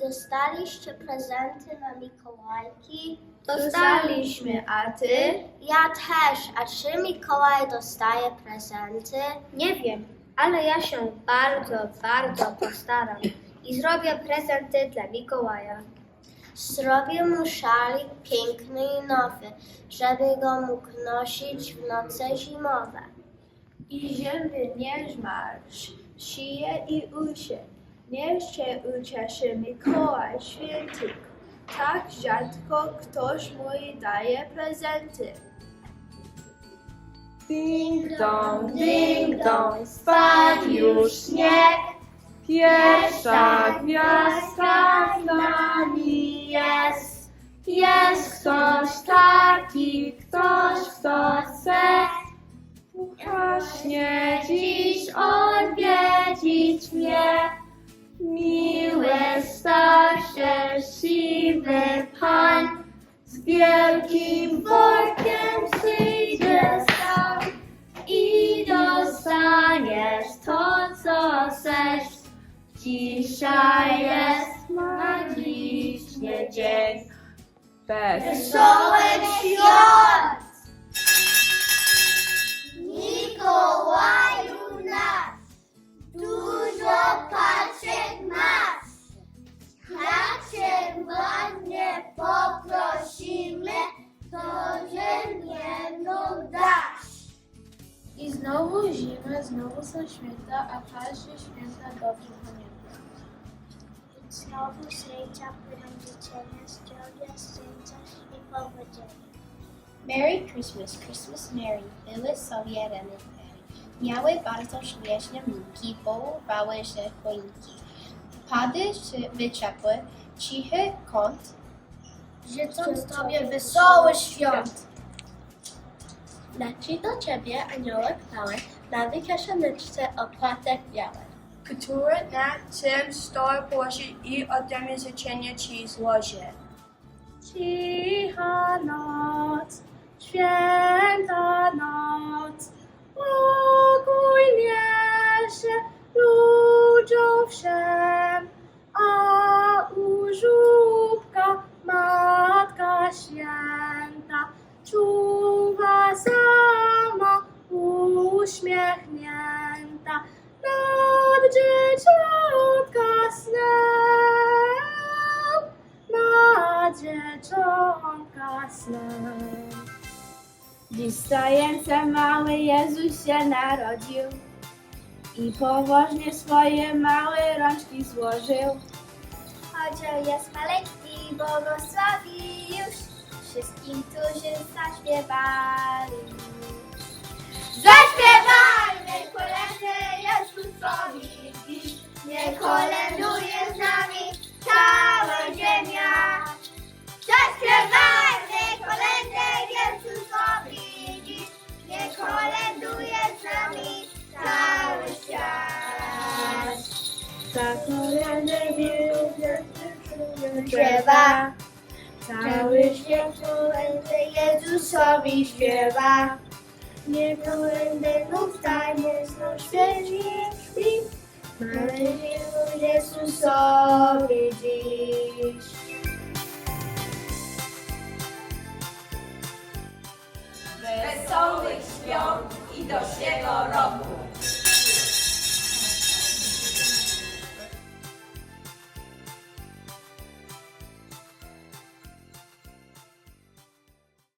dostaliście prezenty na Mikołajki? Dostaliśmy, a ty? Ja też. A czy Mikołaj dostaje prezenty? Nie wiem, ale ja się bardzo, bardzo postaram i zrobię prezenty dla Mikołaja. Zrobię mu szalik piękny i nowy, żeby go mógł nosić w noce zimowe. I ziemię nie zmarsz, sije i ucie. Niech się ucieszy Mikołaj Święty. Tak rzadko ktoś mój daje prezenty. Ding dong, ding dong, spadł już śnieg. Pierwsza gwiazdka z nami jest. Jest ktoś taki, ktoś kto chce właśnie dziś odwiedzić wielkim workiem przyjdzie sam i dostaniesz to, co chcesz. Dzisiaj jest magiczny dzień. Świąt! Znowu zima, znowu są święta, a każdy święta dobrze pamięta. Znowu życia płyną życzenia, zdrowia, szczęścia i powodzenia. Merry Christmas, Christmas Merry, były sobie reniferi. Miały bardzo śmieszne minki, woływały się choinki. Pady się wyczepły, cichy kąt, Życząc Tobie wesołych świąt. Nachito Chebia a Yolok Power, Navikasha Nichse Aplatek Yawan. Kultura na sem star Porsche i odemy życzenia ci złożę. Cicha noc, święta noc. Na dzieciątka snem. Dziś stojący mały Jezus się narodził i poważnie swoje małe rączki złożył. Chodził jest maleńki, błogosławi już wszystkim, którzy zaśpiewali. Zaśpiewajmy kolędy Za kolędę wielu Śpiewa. cały świat Kolędy Jezusowi śpiewa. nie kolędę znów stanie znów świeci śpi. Należy Jezusowi dziś. Wesołych świąt i do roku!